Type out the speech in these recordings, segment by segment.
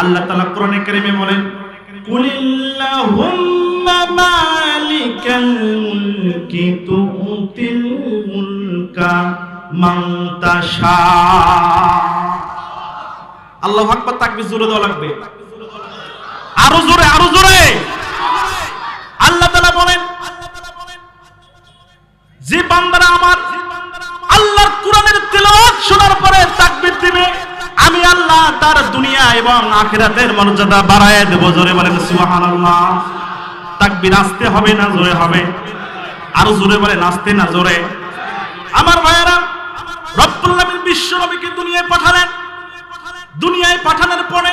আল্লাহ তাআলা কোরআনে কারিমে বলেন, কুলিল্লাহুম্মা মালিকাল মুলকি তুতিল মুলকা মান তাশা। আল্লাহু জোরে দেওয়া লাগবে। আরও জোরে আরও জোরে। আল্লাহ তাআলা বলেন, যে বান্দারা আমার আল্লাহর কোরআনের তেলাওয়াত শোনার পরে তাকবীর দিবে আমি আল্লাহ তার দুনিয়া এবং আখিরাতের মর্যাদা বাড়ায় দেব। জোরে বলেন, সুবহানাল্লাহ। তাকবীর আসতে হবে না, জোরে হবে? আরও জোরে বলে নাচতে না, জোরে? আমার ভাইয়েরা, রব্বুল আলামিন বিশ্ব নবীকে দুনিয়ায় পাঠালেন। দুনিয়ায় পাঠানোর পরে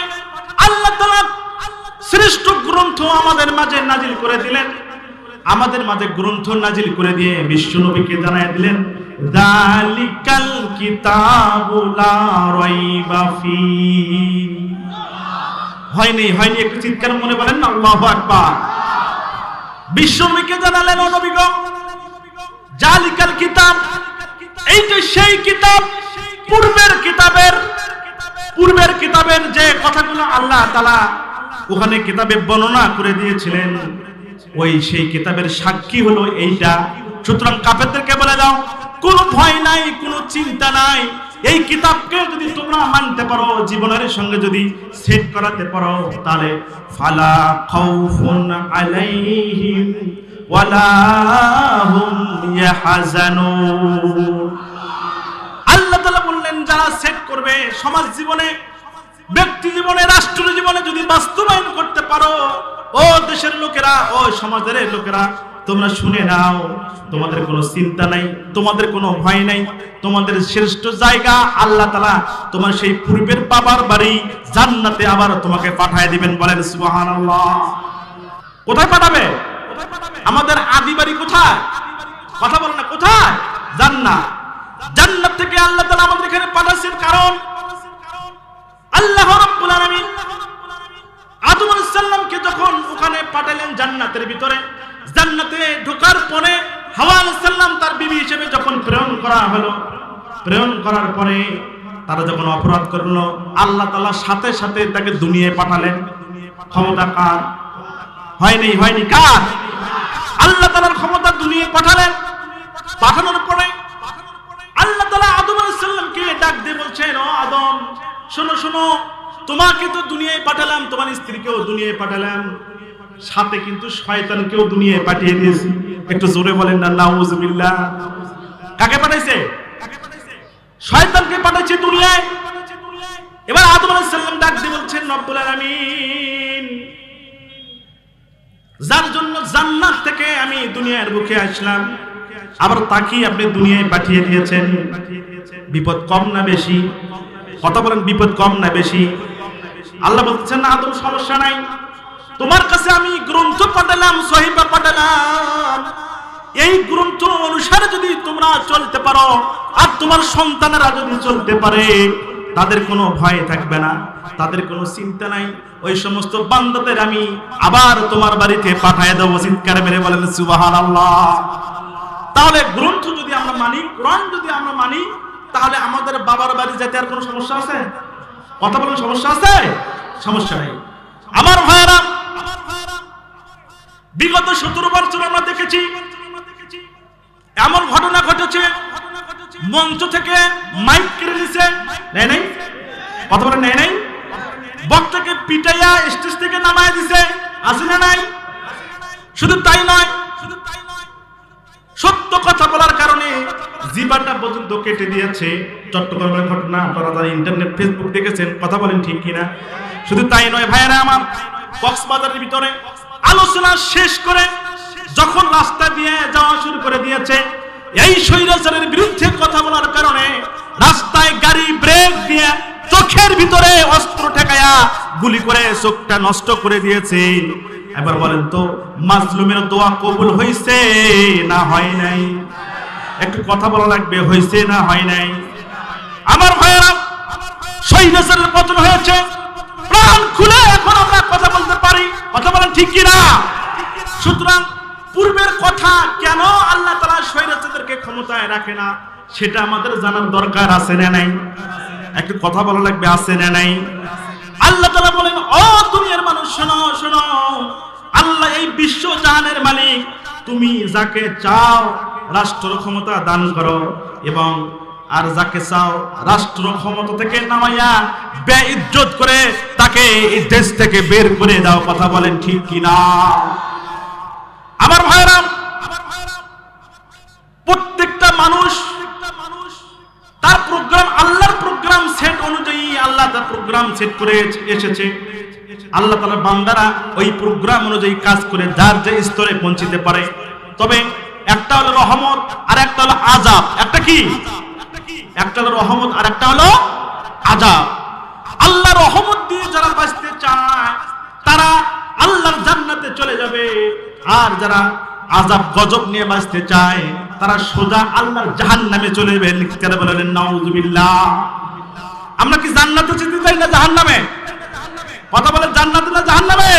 আল্লাহ তাআলা শ্রেষ্ঠ গ্রন্থ আমাদের মাঝে নাজিল করে দিলেন। আমাদের মাঝে গ্রন্থ নাজিল করে দিয়ে বিশ্ব নবীকে জানায় দিলেন। দালিকাল কিতাবু লা রাইবা ফি হয়নি হয়নি, একটু চিৎকার মনে বলেন না, আল্লাহু আকবার। বিশ্ব জানালেন, ও নবী গো জালিকাল কিতাব এই যে সেই কিতাব, পূর্বের কিতাবের পূর্বের কিতাবের যে কথাগুলো আল্লাহ তালা ওখানে কিতাবে বর্ণনা করে দিয়েছিলেন, ওই সেই কিতাবের সাক্ষী হলো এইটা। সুতরাং কাফেরদেরকে বলে দাও কোনো ভয় নাই, কোনো চিন্তা নাই। এই কিতাবকে যদি তোমরা মানতে পারো, জীবনের সঙ্গে যদি সেট করাতে পারো, তাহলে ফালা খাউফুন আলাইহিম ওয়ালা হুম ইয়াহজানুন। আল্লাহ তালা বললেন, যারা সেট করবে, সমাজ জীবনে, ব্যক্তি জীবনে, রাষ্ট্র জীবনে যদি বাস্তবায়ন করতে পারো, ও দেশের লোকেরা, ও সমাজের লোকেরা তোমরা শুনে নাও, তোমাদের কোনো চিন্তা নাই, তোমাদের কোনো ভয় নাই, তোমাদের শ্রেষ্ঠ জায়গা আল্লাহ তালা তোমার সেই পূর্বের বাবার বাড়ি জান্নাতে আবার তোমাকে পাঠায় দিবেন বলেন সুবহানাল্লাহ। কোথায় পাঠাবে? আমাদের আদি বাড়ি কোথায়? কথা বলো না, কোথায়? জান্নাত। জান্নাত থেকে আল্লাহ তাআলা আমাদের এখানে পাঠাচ্ছেন কারণ? আল্লাহ রাব্বুল আদম আলাইহিস যখন ওখানে পাঠালেন জান্নাতের ভিতরে জান্নাতে ঢোকার পরে হাওয়া আলাইহিস সালাম তার বিবি হিসেবে যখন প্রেরণ করা হলো, প্রেরণ করার পরে তারা যখন অপরাধ করল, আল্লাহ তাআলা সাথে সাথে তাকে দুনিয়ায় পাঠালেন। ক্ষমতা কার? হয়নি হয়নি, কার? আল্লাহ তাআলার ক্ষমতা দুনিয়ায় পাঠালেন। পাঠানোর পরে আল্লাহ তাআলা আদম আলাইহিস সালামকে ডাক দিয়ে বলছেন, ও আদম, শোনো শোনো, তোমাকে তো দুনিয়ায় পাঠালাম, তোমার স্ত্রীকেও দুনিয়ায় পাঠালাম। সাথে কিন্তু শয়তানকেও দুনিয়ায় পাঠিয়ে দিয়েছি। একটু জোরে বলেন না, নাউজুবিল্লাহ। কাকে পাঠাইছে? শয়তানকে পাঠাইছে দুনিয়ায়। এবার আদম আলাইহিস সালাম ডাক দিয়ে বলছেন, রব্বুল আলামিন, যার জন্য জান্নাত থেকে আমি দুনিয়ার বুকে আসলাম, আবার তাকেই আপনি দুনিয়ায় পাঠিয়ে দিয়েছেন। বিপদ কম না বেশি? কথা বলেন, বিপদ কম না বেশি? আল্লাহ বলছেন না, আদম, সমস্যা নাই। তোমার কাছে আমি গ্রন্থ পাঠালাম, সহিবা পাঠালাম। এই গ্রন্থ অনুসারে যদি তোমরা চলতে পারো, আর তোমার সন্তানেরা যদি চলতে পারে, তাদের কোনো ভয় থাকবে না, তাদের কোনো চিন্তা নাই। ওই সমস্ত বান্দাদের আমি আবার তোমার বাড়িতে পাঠায় দেবো, চিৎকার মেরে বলেন সুবাহান আল্লাহ তাহলে গ্রন্থ যদি আমরা মানি, কোরআন যদি আমরা মানি, তাহলে আমাদের বাবার বাড়ি যেতে আর কোনো সমস্যা আছে? কথা বলেন সমস্যা আছে? সমস্যা নেই। আমার ভাইয়েরা বিগত সতেরো বছর আমরা দেখেছি, এমন ঘটনা ঘটেছে, মঞ্চ থেকে মাইক কেড়ে নিছে। নেয় নাই? কথা বলেন নেয় নাই? বক্তাকে পিটাইয়া স্টেজ থেকে নামায় দিছে। আছে না নাই? শুধু তাই নয়, সত্য কথা বলার কারণে জিবাটা পর্যন্ত কেটে দিয়েছে। চট্টগ্রামের ঘটনা, আপনারা যারা ইন্টারনেট, ফেসবুক দেখেছেন, কথা বলেন ঠিক কিনা? শুধু তাই নয়, ভাইয়েরা আমার, কক্সবাজারের ভিতরে আলোচনা শেষ করে যখন রাস্তা দিয়ে যাওয়া শুরু করে দিয়েছে, এই স্বৈরাচারের বিরুদ্ধে কথা বলার কারণে রাস্তায় গাড়ি ব্রেক দিয়ে চোখের ভিতরে অস্ত্র ঠেকায়া গুলি করে চোখটা নষ্ট করে দিয়েছে। এবার বলেন তো, মাজলুমের দোয়া কবুল হয়েছে না হয় নাই? একটু কথা বলা লাগবে হয়েছে না হয় নাই? আমার ভাইয়েরা শহীদের পতন হয়েছে। ঠিক কিনা? সুতরাং পূর্বের কথা কেন আল্লাহ তালা স্বৈরাচারদেরকে ক্ষমতায় রাখে না, সেটা আমাদের জানার দরকার আছে না নাই? একটা কথা বলা লাগবে, আছে না নাই? আল্লাহ তালা বলেন, ও দুনিয়ার মানুষ, শোনো শোনো, আল্লাহ এই বিশ্ব জাহানের মালিক। তুমি যাকে চাও রাষ্ট্র ক্ষমতা দান করো এবং আর যাকে চাও রাষ্ট্র ক্ষমতা থেকে নামাইয়া বে ইজ্জত করে তাকে এই দেশ থেকে বের করে দাও, কথা বলেন ঠিক কিনা? আমার ভাইরা, প্রত্যেকটা মানুষ, তার প্রোগ্রাম আল্লাহর প্রোগ্রাম সেট অনুযায়ী আল্লাহ তার প্রোগ্রাম সেট করে এসেছে। আল্লাহ তাআলা বান্দারা ওই প্রোগ্রাম অনুযায়ী কাজ করে যার যে স্তরে পৌঁছিতে পারে। তবে একটা হলো রহমত, আর একটা হলো আজাব একটা কি? একটা হলো রহমত, আর একটা হলো আজাব আল্লাহ রহমত দিয়ে যারা বাঁচতে চায়, তারা আল্লাহর জান্নাতে চলে যাবে। আর যারা আজাব গজব নিয়ে বাঁচতে চায়, তারা সোজা আল্লাহর জাহান্নামে চলে যাবে। লিখতে বলেন, নাউজুবিল্লাহ আমরা কি জান্নাতে যেতে চাই না জাহান্নামে? কথা বলে জান্নাতে না জাহান্নামে